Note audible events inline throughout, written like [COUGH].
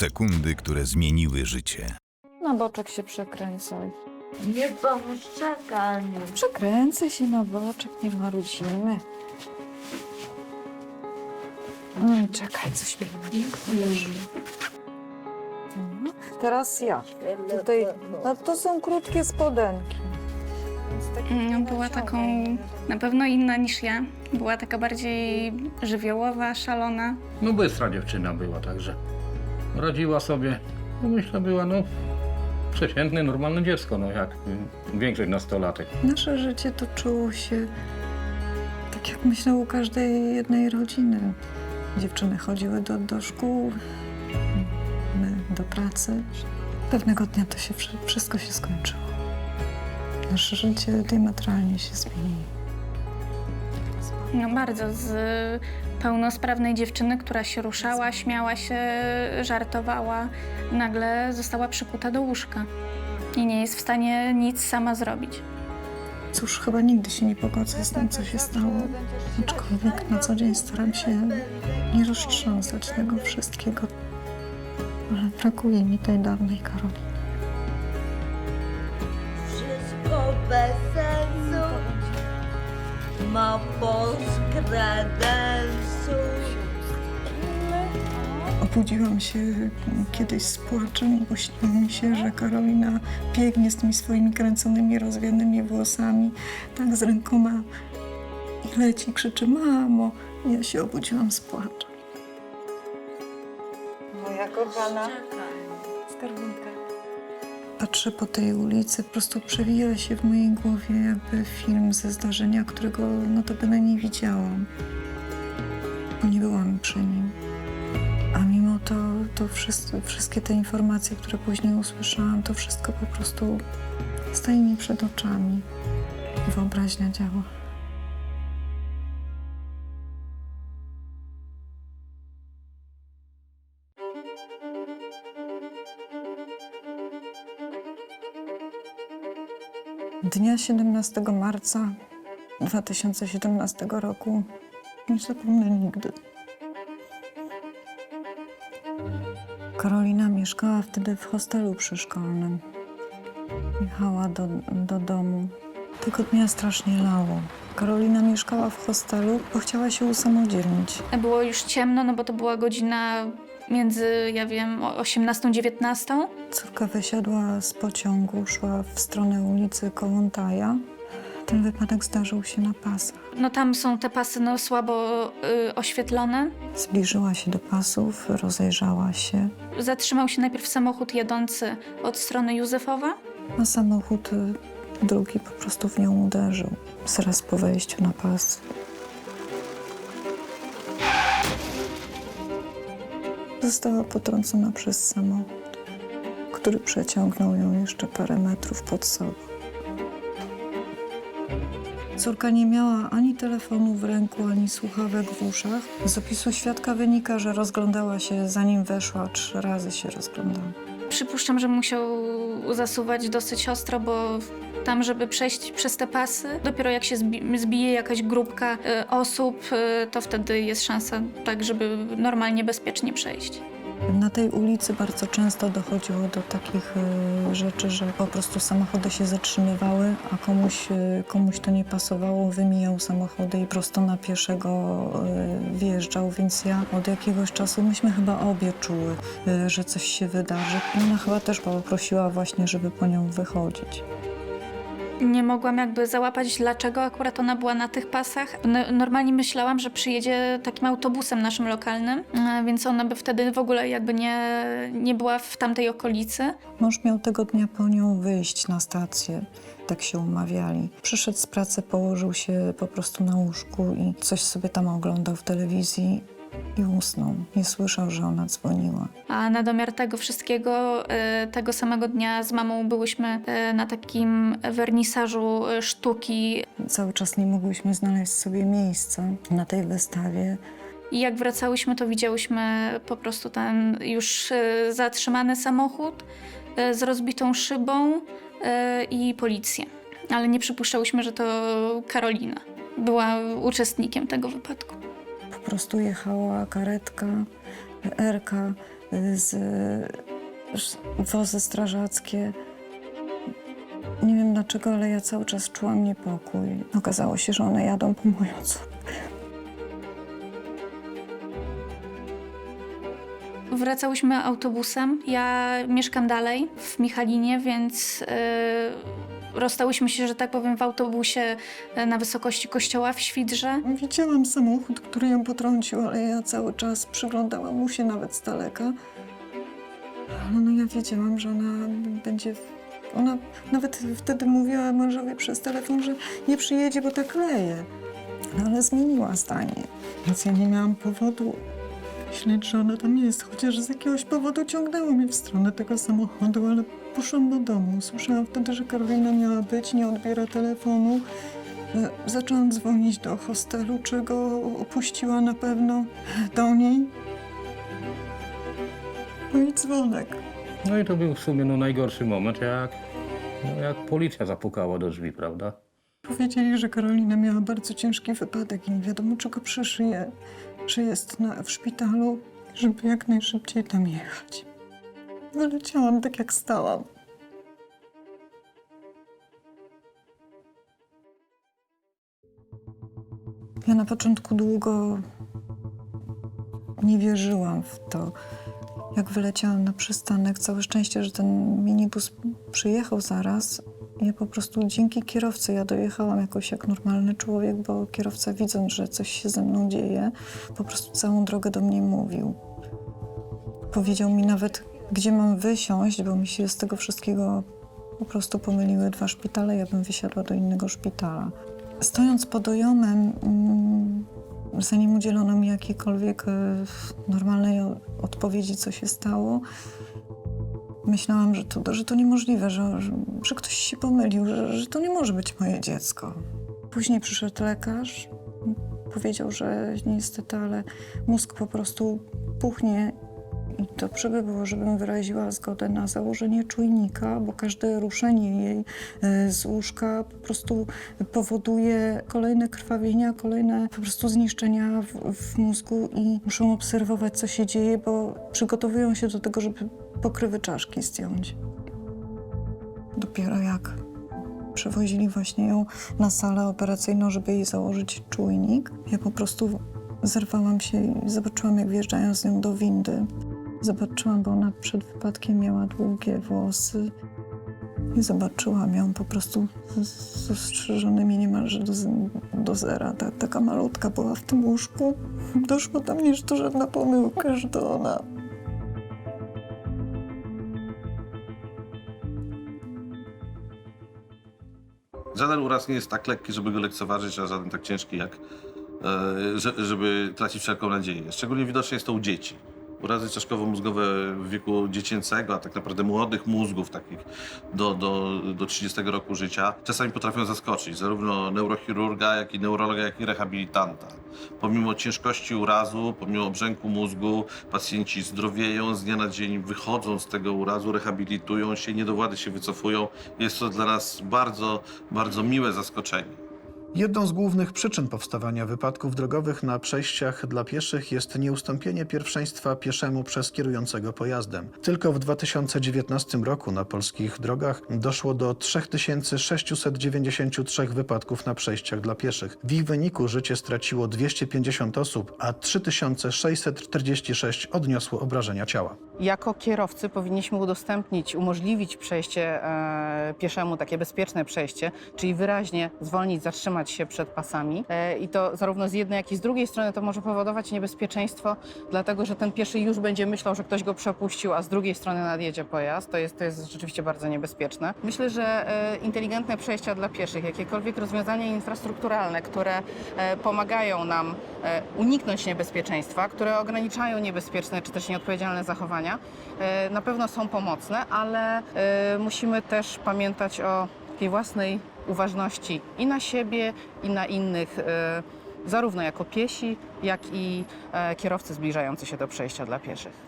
Sekundy, które zmieniły życie. Na boczek się przekręcaj. Nie pomóż czekaniu. Przekręcaj się na boczek, nie marudzimy. Mm, czekaj, coś mi leży. Mhm. Teraz ja. Tutaj, no to są krótkie spodenki. Mm, Była taką na pewno inna niż ja. Była taka bardziej żywiołowa, szalona. No bystra dziewczyna była, także radziła sobie. No myślę, była no przeciętne, normalne dziecko, no jak większość nastolatek. Nasze życie toczyło się tak jak myślę u każdej jednej rodziny. Dziewczyny chodziły do, do szkół, my do pracy. Pewnego dnia to się wszy- wszystko się skończyło. Nasze życie diametralnie się zmieniło. No bardzo z pełnosprawnej dziewczyny, która się ruszała, śmiała się, żartowała, nagle została przykuta do łóżka i nie jest w stanie nic sama zrobić. Cóż, chyba nigdy się nie pogodzę z tym, co się stało. Aczkolwiek na co dzień staram się nie roztrząsać tego wszystkiego. Ale brakuje mi tej dawnej Karoliny. Wszystko bez sensu. Ma polsk kredensu. Obudziłam się kiedyś z płaczem, bo śniło mi się, że Karolina biegnie z tymi swoimi kręconymi, rozwianymi włosami, tak z rękoma i leci, krzyczy mamo. Ja się obudziłam z płaczem. Moja kochana skarbonka. Patrzę po tej ulicy, po prostu przewija się w mojej głowie jakby film ze zdarzenia, którego notabene nie widziałam, bo nie byłam przy nim. A mimo to, to wszystko, wszystkie te informacje, które później usłyszałam, to wszystko po prostu stoi mi przed oczami. Wyobraźnia działa. Dnia 17 marca 2017 roku nie zapomnę nigdy. Karolina mieszkała wtedy w hostelu przyszkolnym. Jechała do, do domu. Tego dnia strasznie lało. Karolina mieszkała w hostelu, bo chciała się usamodzielnić. Było już ciemno, no bo to była godzina między, ja wiem, 18 19. Córka wysiadła z pociągu, szła w stronę ulicy Kołątaja. Ten wypadek zdarzył się na pasach. No tam są te pasy no, słabo y, oświetlone. Zbliżyła się do pasów, rozejrzała się. Zatrzymał się najpierw samochód jadący od strony Józefowa. A samochód y, drugi po prostu w nią uderzył. Zaraz po wejściu na pas. Została potrącona przez samochód, który przeciągnął ją jeszcze parę metrów pod sobą. Córka nie miała ani telefonu w ręku, ani słuchawek w uszach. Z opisu świadka wynika, że rozglądała się zanim weszła, trzy razy się rozglądała. Przypuszczam, że musiał zasuwać dosyć ostro, bo tam, żeby przejść przez te pasy, dopiero jak się zbi- zbije jakaś grupka y, osób, y, to wtedy jest szansa tak, żeby normalnie, bezpiecznie przejść. Na tej ulicy bardzo często dochodziło do takich e, rzeczy, że po prostu samochody się zatrzymywały, a komuś, e, komuś to nie pasowało, wymijał samochody i prosto na pieszego e, wjeżdżał, więc ja od jakiegoś czasu, myśmy chyba obie czuły, że coś się wydarzy. Ona chyba też poprosiła właśnie, żeby po nią wychodzić. Nie mogłam jakby załapać, dlaczego akurat ona była na tych pasach. No, normalnie myślałam, że przyjedzie takim autobusem naszym lokalnym, y, więc ona by wtedy w ogóle jakby nie, nie była w tamtej okolicy. Mąż miał tego dnia po nią wyjść na stację. Tak się umawiali. Przyszedł z pracy, położył się po prostu na łóżku i coś sobie tam oglądał w telewizji i usnął. Nie słyszał, że ona dzwoniła. A na domiar tego wszystkiego, y, tego samego dnia z mamą byłyśmy y, na takim wernisażu y, sztuki. Cały czas nie mogłyśmy znaleźć sobie miejsca na tej wystawie. I jak wracałyśmy, to widziałyśmy po prostu ten już zatrzymany samochód z rozbitą szybą i policję. Ale nie przypuszczałyśmy, że to Karolina była uczestnikiem tego wypadku. Prostu jechała karetka, Erka z wozy strażackie. Nie wiem dlaczego, ale ja cały czas czułam niepokój. Okazało się, że one jadą po moją córkę. Wracałyśmy autobusem. Ja mieszkam dalej w Michalinie, więc yy, rozstałyśmy się, że tak powiem, w autobusie yy, na wysokości kościoła w Świdrze. Widziałam samochód, który ją potrącił, ale ja cały czas przyglądałam mu się nawet z daleka. No, no ja wiedziałam, że ona będzie... Ona nawet wtedy mówiła mężowi przez telefon, że nie przyjedzie, bo tak leje. Ale zmieniła zdanie. Więc ja nie miałam powodu myśleć, że ona tam jest, chociaż z jakiegoś powodu ciągnęło mnie w stronę tego samochodu, ale poszłam do domu. Słyszałam wtedy, że Karolina miała być, nie odbiera telefonu. E, Zaczęłam dzwonić do hostelu, czy go opuściła na pewno do niej. No i dzwonek. No i to był w sumie no, najgorszy moment, jak, no, jak policja zapukała do drzwi, prawda? Powiedzieli, że Karolina miała bardzo ciężki wypadek i nie wiadomo czego przeżyje, że jest na, w szpitalu, żeby jak najszybciej tam jechać. Wyleciałam tak jak stałam. Ja na początku długo nie wierzyłam w to. Jak wyleciałam na przystanek, całe szczęście, że ten minibus przyjechał zaraz. Ja po prostu dzięki kierowcy ja dojechałam jakoś jak normalny człowiek, bo kierowca widząc, że coś się ze mną dzieje, po prostu całą drogę do mnie mówił. Powiedział mi nawet, gdzie mam wysiąść, bo mi się z tego wszystkiego po prostu pomyliły dwa szpitale, ja bym wysiadła do innego szpitala. Stojąc pod ojomem, mm, zanim udzielono mi jakiejkolwiek e, normalnej odpowiedzi, co się stało, myślałam, że to, że to niemożliwe, że, że, ktoś się pomylił, że, że to nie może być moje dziecko. Później przyszedł lekarz, powiedział, że niestety, ale mózg po prostu puchnie dobrze by było, żebym wyraziła zgodę na założenie czujnika, bo każde ruszenie jej e, z łóżka po prostu powoduje kolejne krwawienia, kolejne po prostu zniszczenia w, w mózgu i muszą obserwować, co się dzieje, bo przygotowują się do tego, żeby pokrywy czaszki zdjąć. Dopiero jak przewozili właśnie ją na salę operacyjną, żeby jej założyć czujnik, ja po prostu zerwałam się i zobaczyłam, jak wjeżdżają z nią do windy. Zobaczyłam, bo ona przed wypadkiem miała długie włosy. I zobaczyłam ją po prostu z, ostrzyżonymi niemalże do, do zera. Ta, taka malutka była w tym łóżku. Doszło do mnie, że to żadna pomyłka, że to ona. Żaden uraz nie jest tak lekki, żeby go lekceważyć, a żaden tak ciężki, jak e, że, żeby tracić wszelką nadzieję. Szczególnie widoczne jest to u dzieci. Urazy czaszkowo-mózgowe w wieku dziecięcego, a tak naprawdę młodych mózgów, takich do, do, do 30 roku życia, czasami potrafią zaskoczyć zarówno neurochirurga, jak i neurologa, jak i rehabilitanta. Pomimo ciężkości urazu, pomimo brzęku mózgu, pacjenci zdrowieją z dnia na dzień, wychodzą z tego urazu, rehabilitują się, niedowłady się wycofują. Jest to dla nas bardzo, bardzo miłe zaskoczenie. Jedną z głównych przyczyn powstawania wypadków drogowych na przejściach dla pieszych jest nieustąpienie pierwszeństwa pieszemu przez kierującego pojazdem. Tylko w 2019 roku na polskich drogach doszło do 3693 wypadków na przejściach dla pieszych. W ich wyniku życie straciło 250 osób, a 3646 odniosło obrażenia ciała. Jako kierowcy powinniśmy udostępnić, umożliwić przejście e, pieszemu, takie bezpieczne przejście, czyli wyraźnie zwolnić, zatrzymać się przed pasami. E, I to zarówno z jednej, jak i z drugiej strony to może powodować niebezpieczeństwo, dlatego że ten pieszy już będzie myślał, że ktoś go przepuścił, a z drugiej strony nadjedzie pojazd. To jest, to jest rzeczywiście bardzo niebezpieczne. Myślę, że e, inteligentne przejścia dla pieszych, jakiekolwiek rozwiązania infrastrukturalne, które e, pomagają nam uniknąć niebezpieczeństwa, które ograniczają niebezpieczne czy też nieodpowiedzialne zachowania, na pewno są pomocne, ale musimy też pamiętać o takiej własnej uważności i na siebie, i na innych, e, zarówno jako piesi, jak i e, kierowcy zbliżający się do przejścia dla pieszych.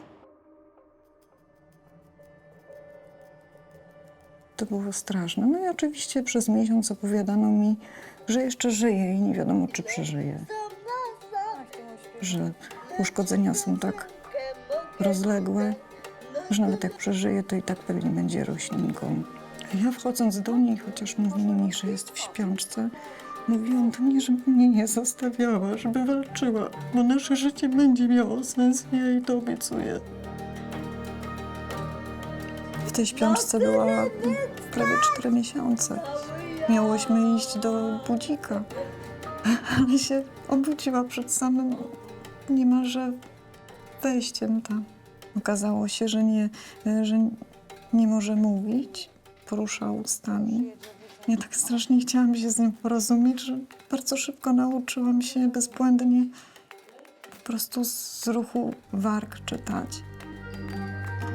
To było straszne. No i oczywiście przez miesiąc opowiadano mi, że jeszcze żyje i nie wiadomo, czy przeżyje. Że uszkodzenia są tak rozległe, że nawet jak przeżyje, to i tak pewnie będzie roślinką. Ja wchodząc do niej, chociaż mówili mi, że jest w śpiączce, mówiłam do niej, żeby mnie nie zostawiała, żeby walczyła, bo nasze życie będzie miało sens, ja jej to obiecuję. W tej śpiączce była prawie cztery miesiące. Miałyśmy iść do budzika, [LAUGHS] ale się obudziła przed samym niemalże wejściem tam. Okazało się, że nie, że nie może mówić, porusza ustami. Ja tak strasznie chciałam się z nim porozumieć, że bardzo szybko nauczyłam się bezbłędnie po prostu z ruchu warg czytać.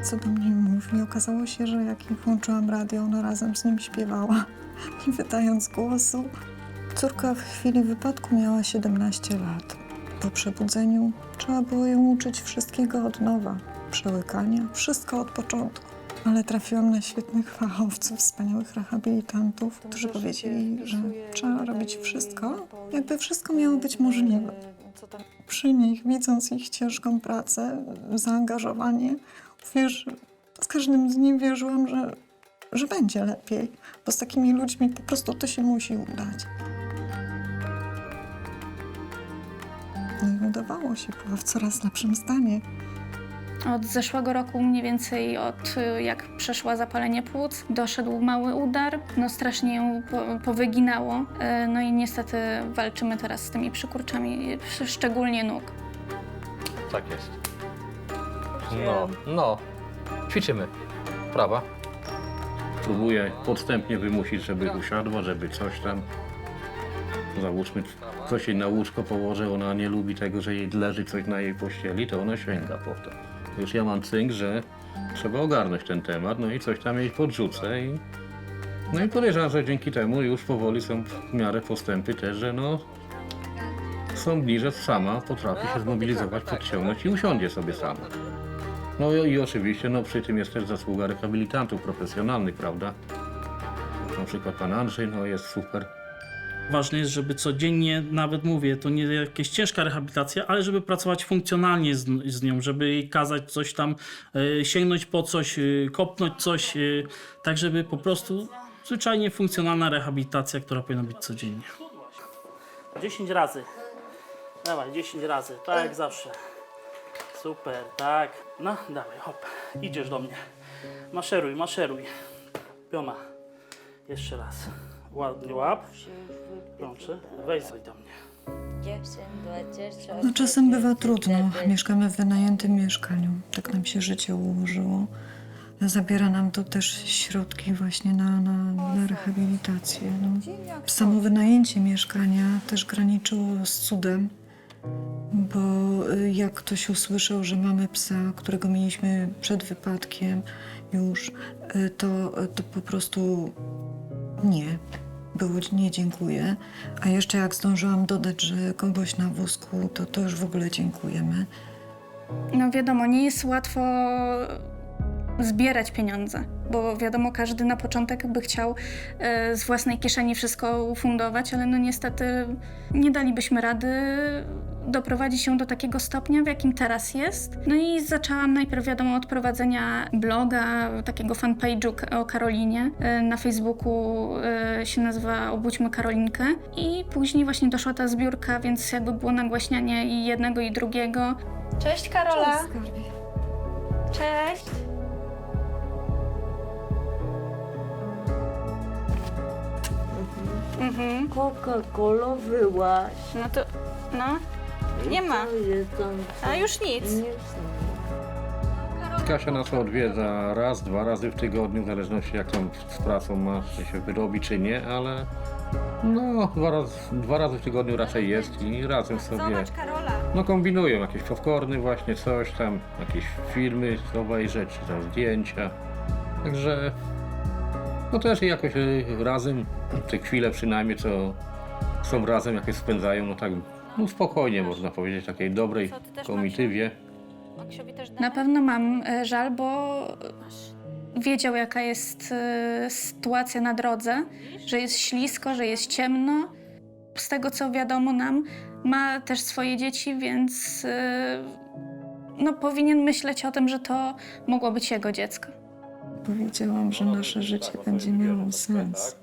Co do mnie mówi, okazało się, że jak włączyłam radio, ona razem z nim śpiewała, [LAUGHS] nie wydając głosu. Córka w chwili wypadku miała 17 lat. Po przebudzeniu trzeba było ją uczyć wszystkiego od nowa, przełykania, wszystko od początku. Ale trafiłam na świetnych fachowców, wspaniałych rehabilitantów, którzy powiedzieli, że trzeba robić wszystko, jakby wszystko miało być możliwe. Przy nich, widząc ich ciężką pracę, zaangażowanie, wiesz, z każdym z nich wierzyłam, że, że będzie lepiej, bo z takimi ludźmi po prostu to się musi udać. No i udawało się, była w coraz lepszym stanie. Od zeszłego roku, mniej więcej od jak przeszła zapalenie płuc, doszedł mały udar. No strasznie ją po, powyginało. Y, No i niestety walczymy teraz z tymi przykurczami, sz- szczególnie nóg. Tak jest. No, no. Ćwiczymy. Prawa. Próbuję podstępnie wymusić, żeby usiadła, żeby coś tam. Załóżmy, coś jej na łóżko położę, ona nie lubi tego, że jej leży coś na jej pościeli, to ona sięga po to. Już ja mam cynk, że trzeba ogarnąć ten temat, no i coś tam jej podrzucę i... No i podejrzewam, że dzięki temu już powoli są w miarę postępy też, że no są bliżej sama potrafi się zmobilizować, podciągnąć i usiądzie sobie sama. No i, oczywiście no, przy tym jest też zasługa rehabilitantów profesjonalnych, prawda? Na przykład pan Andrzej no, jest super. Ważne jest, żeby codziennie, nawet mówię, to nie jakaś ciężka rehabilitacja, ale żeby pracować funkcjonalnie z, z nią, żeby jej kazać coś tam, e, sięgnąć po coś, e, kopnąć coś, e, tak żeby po prostu zwyczajnie funkcjonalna rehabilitacja, która powinna być codziennie. 10 razy. Dawaj, 10 razy, tak jak zawsze. Super, tak. No, dawaj, hop. Idziesz do mnie. Maszeruj, maszeruj. Piona. Jeszcze raz. Ładnie łap. Proszę, wejdź coś do mnie. No czasem bywa trudno. Mieszkamy w wynajętym mieszkaniu. Tak nam się życie ułożyło. Zabiera nam to też środki właśnie na, na, na rehabilitację. No. Samo wynajęcie mieszkania też graniczyło z cudem, bo y, jak ktoś usłyszał, że mamy psa, którego mieliśmy przed wypadkiem już, y, to, to po prostu nie. Było nie dziękuję. A jeszcze jak zdążyłam dodać, że kogoś na wózku, to, to już w ogóle dziękujemy. No wiadomo, nie jest łatwo zbierać pieniądze, bo wiadomo, każdy na początek by chciał e, z własnej kieszeni wszystko ufundować, ale no niestety nie dalibyśmy rady doprowadzić się do takiego stopnia, w jakim teraz jest. No i zaczęłam najpierw, wiadomo, od prowadzenia bloga, takiego fanpage'u o Karolinie. E, Na Facebooku e, się nazywa Obudźmy Karolinkę i później właśnie doszła ta zbiórka, więc jakby było nagłaśnianie i jednego i drugiego. Cześć Karola! Cześć! Mhm. Coca-Cola wyłaś. No to, no, nie ma. A już nic. Kasia nas odwiedza raz, dwa razy w tygodniu, w zależności jak tam z pracą ma, czy się wyrobi, czy nie, ale no dwa razy, dwa razy w tygodniu raczej jest i razem sobie no kombinują jakieś popcorny właśnie, coś tam, jakieś filmy obejrzeć, czy tam zdjęcia. Także no też jakoś y, razem, te chwile przynajmniej, co są razem, jakoś spędzają, no tak no spokojnie można powiedzieć, takiej dobrej komitywie. Na pewno mam e, żal, bo wiedział, jaka jest e, sytuacja na drodze, że jest ślisko, że jest ciemno. Z tego, co wiadomo nam, ma też swoje dzieci, więc e, no, powinien myśleć o tym, że to mogło być jego dziecko. Powiedziałam, że nasze życie będzie miało sens.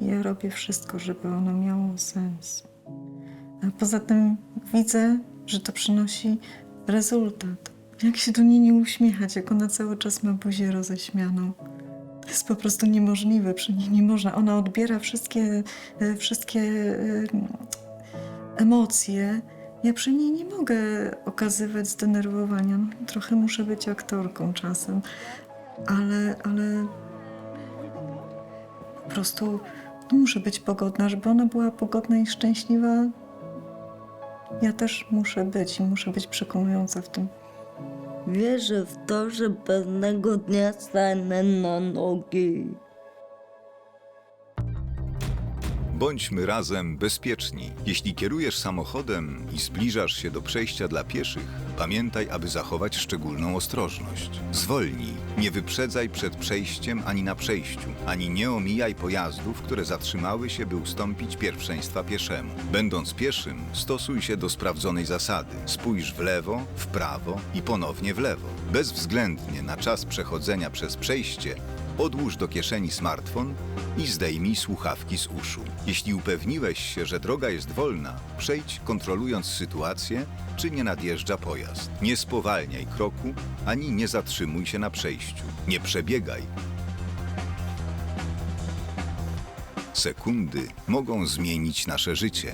I ja robię wszystko, żeby ono miało sens. Poza tym widzę, że to przynosi rezultat. Jak się do niej nie uśmiechać, jak ona cały czas ma buzię roześmianą. To jest po prostu niemożliwe, przy niej nie można. Ona odbiera wszystkie, e, wszystkie e, emocje. Ja przy niej nie mogę okazywać zdenerwowania. No, trochę muszę być aktorką czasem, ale, ale po prostu muszę być pogodna, żeby ona była pogodna i szczęśliwa. Ja też muszę być i muszę być przekonująca w tym. Wierzę w to, że pewnego dnia stanę na nogi. Bądźmy razem bezpieczni. Jeśli kierujesz samochodem i zbliżasz się do przejścia dla pieszych, pamiętaj, aby zachować szczególną ostrożność. Zwolnij, nie wyprzedzaj przed przejściem ani na przejściu, ani nie omijaj pojazdów, które zatrzymały się, by ustąpić pierwszeństwa pieszemu. Będąc pieszym, stosuj się do sprawdzonej zasady. Spójrz w lewo, w prawo i ponownie w lewo. Bezwzględnie na czas przechodzenia przez przejście Odłóż do kieszeni smartfon i zdejmij słuchawki z uszu. Jeśli upewniłeś się, że droga jest wolna, przejdź kontrolując sytuację, czy nie nadjeżdża pojazd. Nie spowalniaj kroku, ani nie zatrzymuj się na przejściu. Nie przebiegaj. Sekundy mogą zmienić nasze życie.